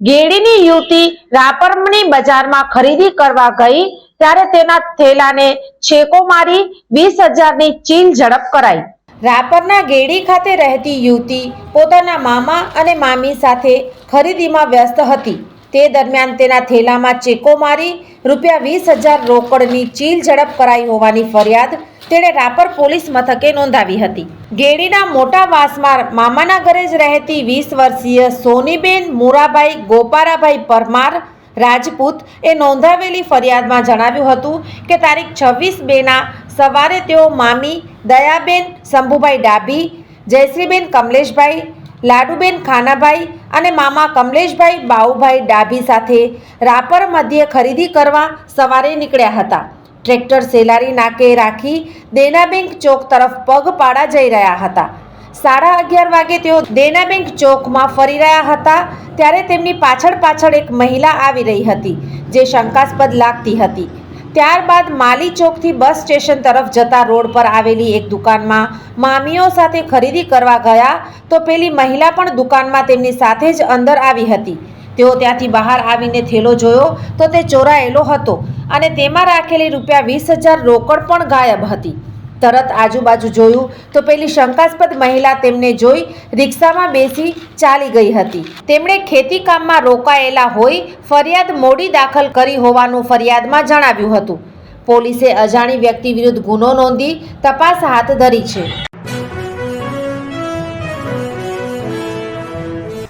ગેડીની યુવતી રાપરની બજારમાં ખરીદી કરવા ગઈ, ત્યારે તેના થેલાને છેકો મારી વીસ હજારની ચીલ ઝડપ કરાઈ. રાપરના ગેડી ખાતે રહેતી યુવતી પોતાના મામા અને મામી સાથે ખરીદીમાં વ્યસ્ત હતી. તે દરમિયાન તેના થેલામાં ચેકો મારી રૂપિયા વીસ હજાર રોકડની ચીલ ઝડપ કરાઈ હોવાની ફરિયાદ તેણે રાપર પોલીસ મથકે નોંધાવી હતી. ગેડીના મોટા વાસમાં મામાના ઘરે જ રહેતી વીસ વર્ષીય સોનીબેન મુરાભાઈ ગોપારાભાઈ પરમાર રાજપૂત એ નોંધાવેલી ફરિયાદમાં જણાવ્યું હતું કે તારીખ છવ્વીસ બેના સવારે તેઓ મામી દયાબેન, શંભુભાઈ ડાભી, જયશ્રીબેન કમલેશભાઈ, લાડુબેન ખાનાભાઈ અને મામા કમલેશભાઈ બાઉભાઈ ડાભી સાથે રાપર મધ્યે ખરીદી કરવા સવારે નીકળ્યા હતા. ટ્રેક્ટર સેલારી નાકે રાખી દેના બેંક ચોક તરફ પગપાળા જઈ રહ્યા હતા. સાડા અગિયાર વાગે તેઓ દેના બેંક ચોકમાં ફરી રહ્યા હતા, ત્યારે તેમની પાછળ પાછળ એક મહિલા આવી રહી હતી, જે શંકાસ્પદ લાગતી હતી. ત્યારબાદ માલી ચોકથી બસ સ્ટેશન તરફ જતા રોડ પર આવેલી એક દુકાનમાં મામીઓ સાથે ખરીદી કરવા ગયા, તો પેલી મહિલા પણ દુકાનમાં તેમની સાથે જ અંદર આવી હતી. તેઓ ત્યાંથી બહાર આવીને થેલો જોયો તો તે ચોરાયેલો હતો અને તેમાં રાખેલી રૂપિયા વીસ હજાર રોકડ પણ ગાયબ હતી. તરત આજુબાજુ જોયું તો પેલી શંકાસ્પદ મહિલા તેમને જોઈ રિક્ષામાં બેસી ચાલી ગઈ હતી. તેમણે ખેતીકામમાં રોકાયેલા હોઈ ફરિયાદ મોડી દાખલ કરી હોવાનું ફરિયાદમાં જણાવ્યું હતું. પોલીસે અજાણી વ્યક્તિ વિરુદ્ધ ગુનો નોંધી તપાસ હાથ ધરી છે.